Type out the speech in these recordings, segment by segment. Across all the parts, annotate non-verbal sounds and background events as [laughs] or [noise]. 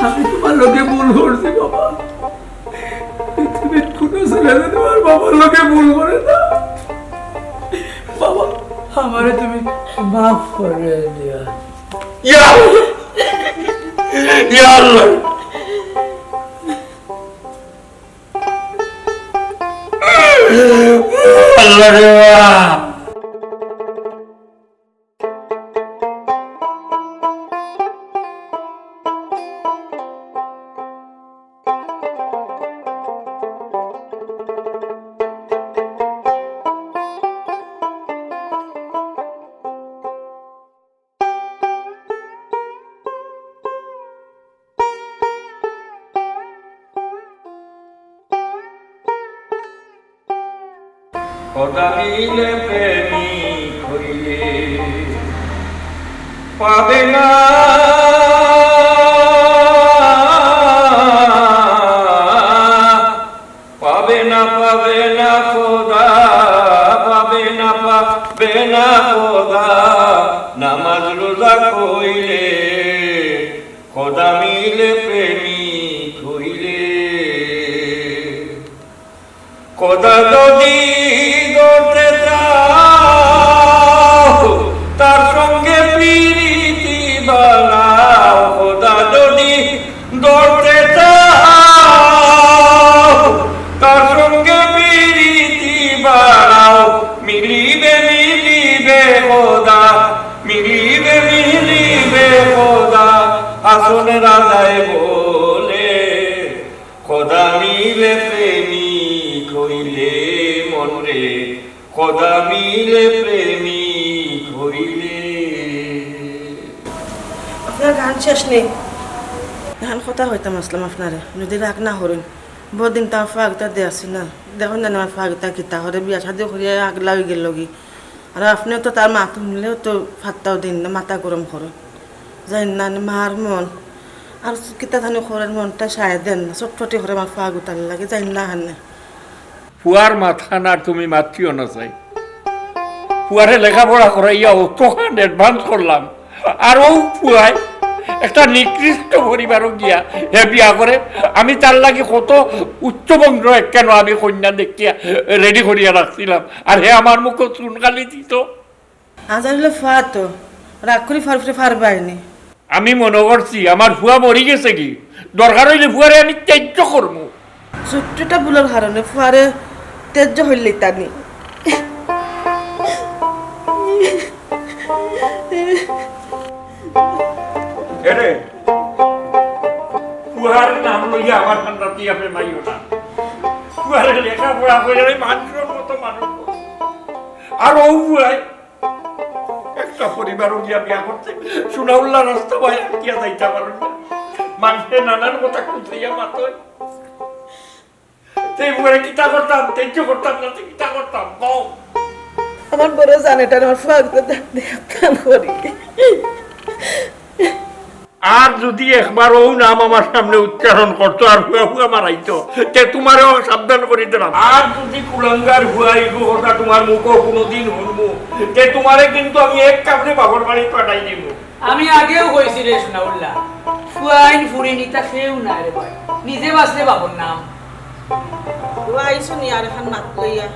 আমি তোমার লোকে ভুল করছি বাবা। তুমি মাফ করে দিয়া ইয়া! আল্লাহ! খোদা মিলে প্রেমিক পাবে না। পাবে না পাবে না খোদা, পাবে না পাবে না খোদা, নামাজ রোজা কইলে। খোদা মিলে প্রেমিক হইলে। কোদা যদি তার সঙ্গে প্রীতি বানাও কোদা যদি চাও। তার সঙ্গে প্রীতি বানাও, মিলিবে মিলিবে কোদা মিলিবে মিলিবে কোদা আসন রাজায় বলে, খোদা মিলে প্রেমিক হইলে মনরে খোদা মিলে প্রেমিক আপনার শেষ নেই। ধান কথা হইতাম আসলাম আপনারে। যদি রাগ না হরেন বহুদিন তার ফাগটা দিয়ে আসি না। দেখুন না আমার ফাগটা কিতা হরে বিয়া শাদি করিয়া আগলা হয়ে গেল গি আর আপনিও তো তার মাথা মিলেও তো ফাত্তাও দিন না মাথা গরম করেন। যাই না মার মন। আর কিতা ধানি করেন মনটা সায় দেন না চটফটি করে আমার ফাগুতার লাগে যাই না হানে। ফুয়ার মাথা না তুমি মাতৃও না চাই ফুয়ারে লেখাপড়া করাইয়া অতখান অ্যাডভান্স করলাম। আর ও ফুয়ায় একটা নিকৃষ্ট পরিবারও গিয়া হে বিয়া করে। আমি তার লাগে কত উচ্চবঙ্গ কেন আমি কন্যা দেখিয়া রেডি করিয়া রাখছিলাম আর হে আমার মুখে চুনকালি দিত। আজ আসলে ফা তো রাগ করে ফার ফিরে ফার বাইনি আমি মনে করছি আমার ফুয়া মরি গেছে কি? দরকার হইলে ফুয়ারে আমি ত্যায্য করব। ছোট্টটা বুলোর কারণে ফুয়ারে তেজ্য হইলে তানি এরে ফুয়ার নাম লইয়া আমার ঠান্ডাতে আপনি মাইও না। ফুয়ারে লেখাপড়া করে মানুষের মতো মানুষ আর ও ফুয়াই একটা পরিবারও গিয়া বিয়া করতে সুনাউল্লা রাস্তা ভাই গিয়া যাইতে পারেন না। মানুষে নানান কথা খুঁজাইয়া মাতই সেই ফুয়ারে কিতা করতাম, তেজ্য করতাম না কিতা করতাম কম আমার বড় জানেটা আমার ফাগটা দেখান করি। আর যদি একবার ও নাম আমার সামনে উচ্চারণ করতো আর হুয়া হুয়া মারাইতো তে তোমারও সাবধান করে দিলাম। আর যদি কুলাঙ্গার হুয়াই কথা তোমার মুখও কোনোদিন শুনব তে তোমারে কিন্তু আমি এক কাপড়ে বাবার বাড়ি পাঠাই দিব। আমি আগেও কইছি রে সোনাউল্লাহ। ফুয়াইন ফুরি নিতা সেও না রে ভাই। নিজে বাঁচলে বাবর নাম। আইসো নি আর এখন মাত লইয়া।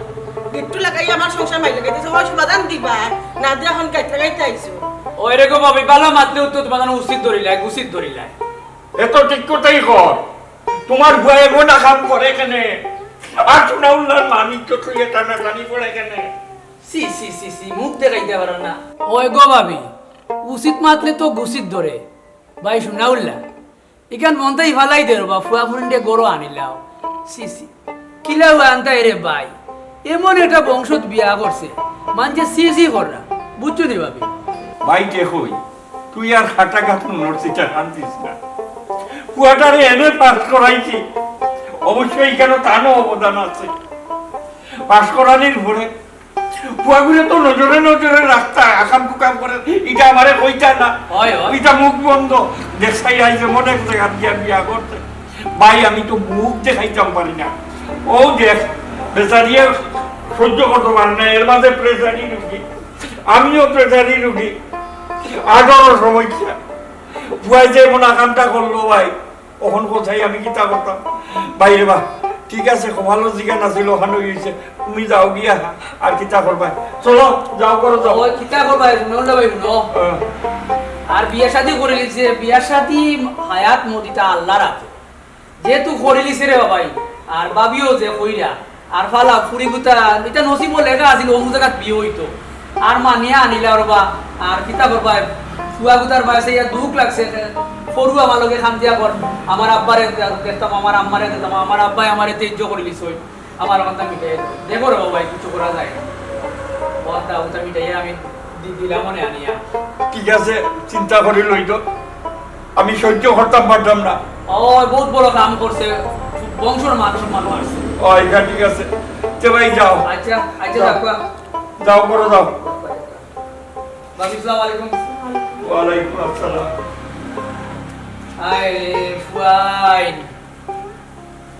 গিট্টু লাগাই আমার সংসার মাই লাগাইতেছে। হয় সমাধান দিবা না দিয়ে এখন গাইতে লাগাইতে আইসো ওই রকম ভাবি ভালো মাতলেও তো তোমার উচিত ধরিলাই উচিত ধরিলাই এত ঠিক কথাই কর। তোমার এমন কাম করে কেনে আর মানিক তো তুই টানা টানি পড়ে কেনে সি সি সি সি মুখ দেখাইতে পারো না। ওই গো ভাবি উচিত মাতলে তো গুচিত ধরে। ভাই শুনাউল্লা ইখান মনটাই ফালাই দে বা ফুয়া ফুরিন্ডে গরো আনিলাও। সি সি কিলাও আনতা রে ভাই এমন একটা বংশত বিয়া করছে। মানছে সি সি কররা। বুঝছ দি ভাবি? বাইকে হই তুই আর খাটা খাটু নড়ছিটা শান্তিস না। কুয়াটারে এনে পাস করাইছি অবশ্যই কেন তারও অবদান আছে। পাস করানির ভরে কুয়াগুলো তো নজরে নজরে রাস্তা আকাম কুকাম করে এটা আমারে কইতা না। এটা মুখ বন্ধ। দেখাই আইছে মনে জায়গা দিয়া বিয়া করতে ভাই আমি তো মুখ দেখাইতাম পারি না। ও দেখ বেচারিয়ে সহ্য করতে পারে না এর মাঝে প্রেসারি রুগী। আমিও প্রেসারি রুগী। আঠারো সমস্যা। বুয়াই যে মনে কামটা করল ভাই ওখান কোথায় আমি কিতা করতাম বাইরে বা ঠিক আছে ভালো জিজ্ঞান আছিল ওখানে হয়েছে তুমি যাও গিয়া আর কিতা করবা চলো যাও করো যাও। ওই কিতা করবা শুনো ভাই আর বিয়া শাদি করে লিছে বিয়া শাদি হায়াত মদিটা আল্লাহ রাখে যেহেতু করে লিছে রে বাবাই আর বাবিও যে কইরা আর ফালা ফুরি গুতা এটা নসিব লেখা আছিল অমুক জায়গাত বিয়ে হইতো আর মানিয়া আনিলা রবা আর কিতা করবা ফুয়া গুতার বয়সে ইয়া দুঃখ লাগছে। সরু আমার লগে খান দিয়া কর আমার আব্বারে দেখতাম আমার আম্মারে দেখতাম আমার আব্বাই আমার তেজ্য করে লিছ আমার কথা মিটাই দেখো রে বাবাই কিছু করা যায়। না কথা মিটাই আমি দিলাম মনে আনিয়া। ঠিক আছে চিন্তা করি লইতো আমি সহ্য করতাম পারতাম না। ও বহুত বড় কাম করছে। বংশের মানুষ মানুষ আসছে ও ঠিক আছে। তে ভাই যাও। আচ্ছা আচ্ছা যাও। যাও করো যাও। বাবি সালাম আলাইকুম ওয়ালাইকুম আসসালাম আয় রে ফুয়াইন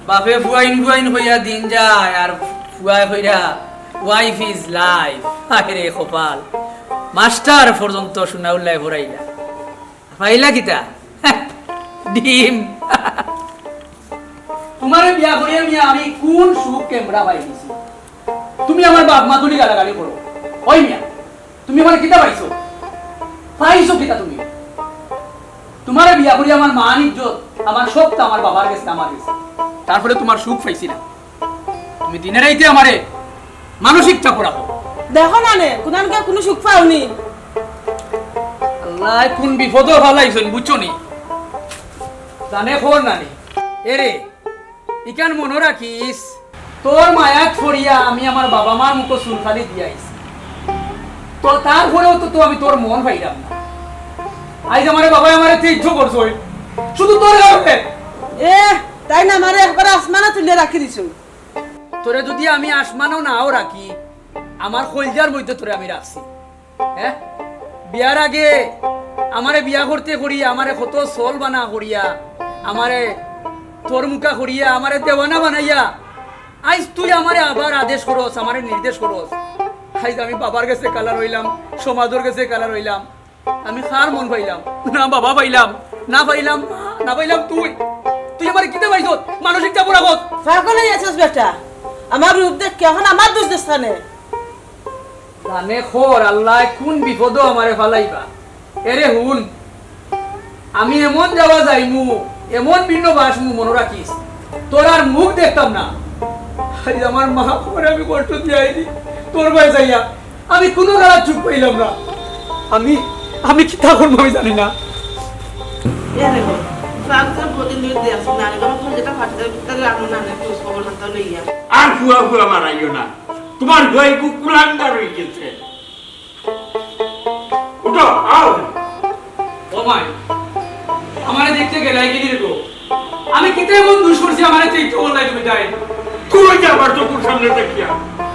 বাপে ফুয়াইন ফুয়াইন হইয়া দিন যায় আর ফুয়াই হইয়া ওয়াইফ ইজ লাইফ আয় কপাল মাস্টার পর্যন্ত শুনাউল্লাই ভরাইলা। পাইলা কিতা? [laughs] ডিম। [laughs] তোমার বিয়া করিয়া মিয়া আমি কোন সুখ ক্যামেরা পাই দিছি তুমি আমার বাপ মা তুলি গালাগালি করো। ওই মিয়া। তুমি আমার কিতা পাইছো? পাইছো কিতা তুমি? তোমার বিয়া করি আমার মান ইজ্জত আমার সব তো আমার বাবার কাছে আমার কাছে। তারপরে তোমার সুখ পাইছি না। তুমি দিনের রাইতে আমারে মানসিক চাপ রাখো। দেখো না নে কোনানকে কোনো সুখ পাওনি আল্লাহ কোন বিপদ ফালাইছেন বুঝছ নি? জানে খবর নানি এরে ইকান মনে রাখিস তোর মায়াত ফরিয়া আমি আমার বাবা মার মুখো চুলখালি দিয়াইছি তো তারপরেও তো আমি তোর মন পাইলাম না। আইজ আমার বাবা আমার ইচ্ছ করছ শুধু তোর কারণে। এ তাই না আমারে একবার আসমানে তুলে রাখি দিছো? তোরে যদি আমি আসমানও নাও রাখি আমার কলজার মধ্যে তোরে আমি রাখছি। হ্যাঁ? বিয়ার আগে আমারে বিয়া করতে করিয়া আমারে কত সল বানা করিয়া আমারে তোর মুখা করিয়া আমারে দেওয়ানা বানাইয়া আইজ তুই আমারে আবার আদেশ করস আমারে নির্দেশ করস। আইজ আমি বাবার কাছে কালার হইলাম সমাজের কাছে কালার হইলাম। আমি খার মন পাইলাম না বাবা পাইলাম না পাইলাম না পাইলাম তুই। তুই আমার কিতে পাইছ? মানসিক চাপ রাখত পাগল হয়ে আছিস বেটা। আমার রূপ দেখ কেমন আমার দোষ দেখানে জানে খোর আল্লাহ কোন বিপদ আমারে ফালাইবা। এরে হুন আমি এমন যাওয়া যাইমু এমন ভিন্ন বাসমু মনে রাখিস তোর আর মুখ দেখতাম না। আমার মা করে আমি কষ্ট দিয়াইনি তোর ভাই যাইয়া আমি কোনো গালা চুপ পাইলাম না। আমি আমি কি তা করব আমি জানি না। আর ফুয়া ফুয়া মারাইও না। তোমার হয়ে গেছে। উঠো আও। ও মাই আমারে দেখতে গেলাই গেলি গো আমি কিতে এমন দুষ করছি আমারে বললাই তুমি যাই তুই যাবার চকুর সামনে দেখিয়া?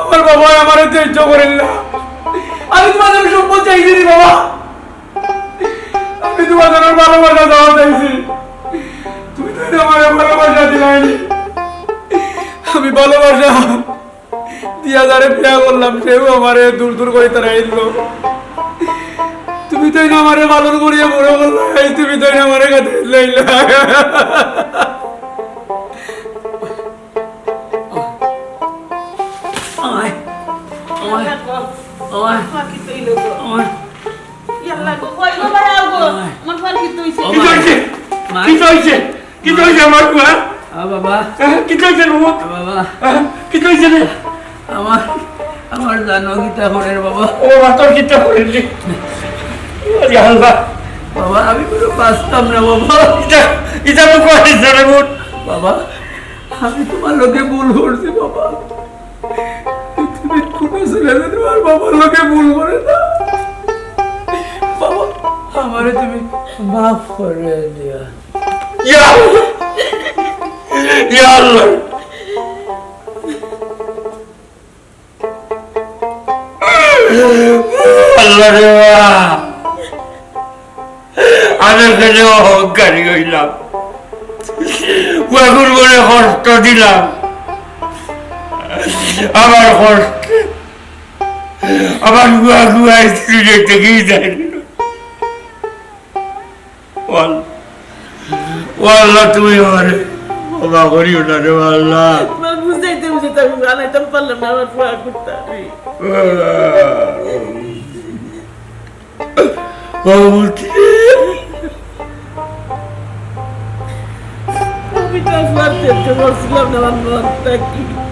আমার বাবা আমার ধৈর্য করেন না আমি তোমাদের সম্পদ চাইছি বাবা। আমি তোমাদের ভালোবাসা দেওয়া চাইছি। তুমি তো আমার ভালোবাসা দিলাইনি। আমি ভালোবাসা দিয়া যারে বিয়া করলাম, সেও আমারে দূর দূর করে তারা এলো তুমি তো আমারে পালন করিয়া বড় করলাই তুমি তো আমারে কাছে লাইলা গো কই গো ভাই আও গো আমার বাবা। কি হয়েছে বাবু? বাবা। কি রে? আমার আমার জানো গীতা হরের বাবা। ও বাবা তোর আরে আল্লাহ। বাবা আমি কোনো বাঁচতাম না বাবা। এটা এটা তো করেছে রে বাবা আমি তোমার লোকে ভুল করছি বাবা। কোনো ছেলে যেন আর বাবার লোকে ভুল করে না। বাবা, আমারে তুমি মাফ করে বাবা। আমি অহংকারী হইলাম। আমার কষ্ট আমার গুয়া গুয়া স্ত্রী থেকেই যায়। আল্লাহ তুমি আমার ক্ষমা করিও না রে আল্লাহ বুঝাইতে বুঝাইতে আমি পারলাম না আমার ফুয়া করতে বাবুটি আমি তো ফুয়ার না আমার মনটা কি তোমার কারণে